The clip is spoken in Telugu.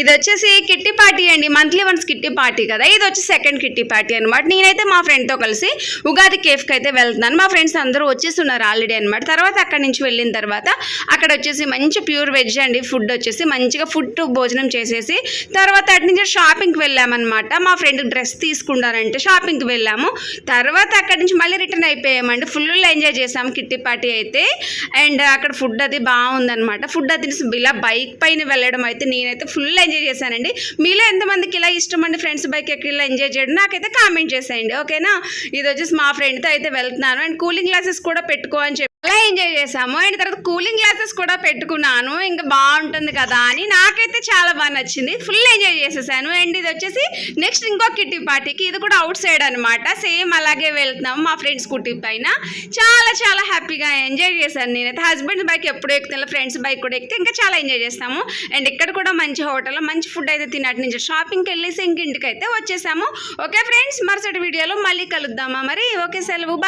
ఇది వచ్చేసి కిట్టి పార్టీ అండి. మంత్లీ వన్స్ కిట్టి పార్టీ కదా. ఇది వచ్చి సెకండ్ కిట్టి పార్టీ అనమాట నేనైతే మా ఫ్రెండ్తో కలిసి ఉగాది కేఫ్కి అయితే వెళ్తున్నాను. మా ఫ్రెండ్స్ అందరూ వచ్చేస్తున్నారు ఆల్రెడీ అనమాట తర్వాత అక్కడి నుంచి వెళ్ళిన తర్వాత అక్కడ వచ్చేసి మంచి ప్యూర్ వెజ్ అండి. ఫుడ్ వచ్చేసి మంచిగా ఫుడ్ భోజనం చేసేసి తర్వాత అటు నుంచి షాపింగ్కి వెళ్ళామన్నమాట. మా ఫ్రెండ్ డ్రెస్ తీసుకున్నారంటే షాపింగ్కి వెళ్ళాము. తర్వాత అక్కడి నుంచి మళ్ళీ రిటర్న్ అయిపోయామండి. ఫుల్ ఎంజాయ్ చేసాము కిట్టి పార్టీ అయితే. అండ్ అక్కడ ఫుడ్ అది బాగుందనమాట ఫుడ్ అది ఇలా బైక్ పైన వెళ్ళడం అయితే నేనైతే ఫుల్ ఎంజాయ్ చేశానండి. మీలో ఎంతమందికి ఇలా ఇష్టం అండి ఫ్రెండ్స్ బైక్ ఎక్కడ ఇలా ఎంజాయ్ చేయడం? నాకైతే కామెంట్ చేసేయండి. ఓకేనా? ఇది వచ్చేసి మా ఫ్రెండ్తో అయితే వెళ్తున్నాను. అండ్ కూలింగ్ గ్లాసెస్ కూడా పెట్టుకో అని చెప్పి ఎంజాయ్ చేసాము అండ్ తర్వాత కూలింగ్ గ్లాసెస్ కూడా పెట్టుకున్నాను. ఇంకా బాగుంటుంది కదా అని నాకైతే చాలా బాగా నచ్చింది. ఫుల్ ఎంజాయ్ చేసేసాను. అండ్ ఇది వచ్చేసి నెక్స్ట్ ఇంకో కిట్టి పార్టీకి ఇది కూడా అవుట్ సైడ్ అనమాట సేమ్ అలాగే వెళ్తున్నాము మా ఫ్రెండ్స్ కుట్టి పైన. చాలా చాలా హ్యాపీగా ఎంజాయ్ చేశాను నేనైతే. హస్బెండ్ బైక్ ఎప్పుడు ఎక్కుతున్నా ఫ్రెండ్స్ బైక్ కూడా ఎక్కితే ఇంకా చాలా ఎంజాయ్ చేస్తాము. అండ్ ఇక్కడ కూడా మంచి హోటల్లో మంచి ఫుడ్ అయితే తినట్టు నుంచి షాపింగ్కి వెళ్ళేసి ఇంక ఇంటికి అయితే వచ్చేసాము. ఓకే ఫ్రెండ్స్ మరుసటి వీడియోలో మళ్ళీ కలుద్దామా మరి? ఓకే సెలవు.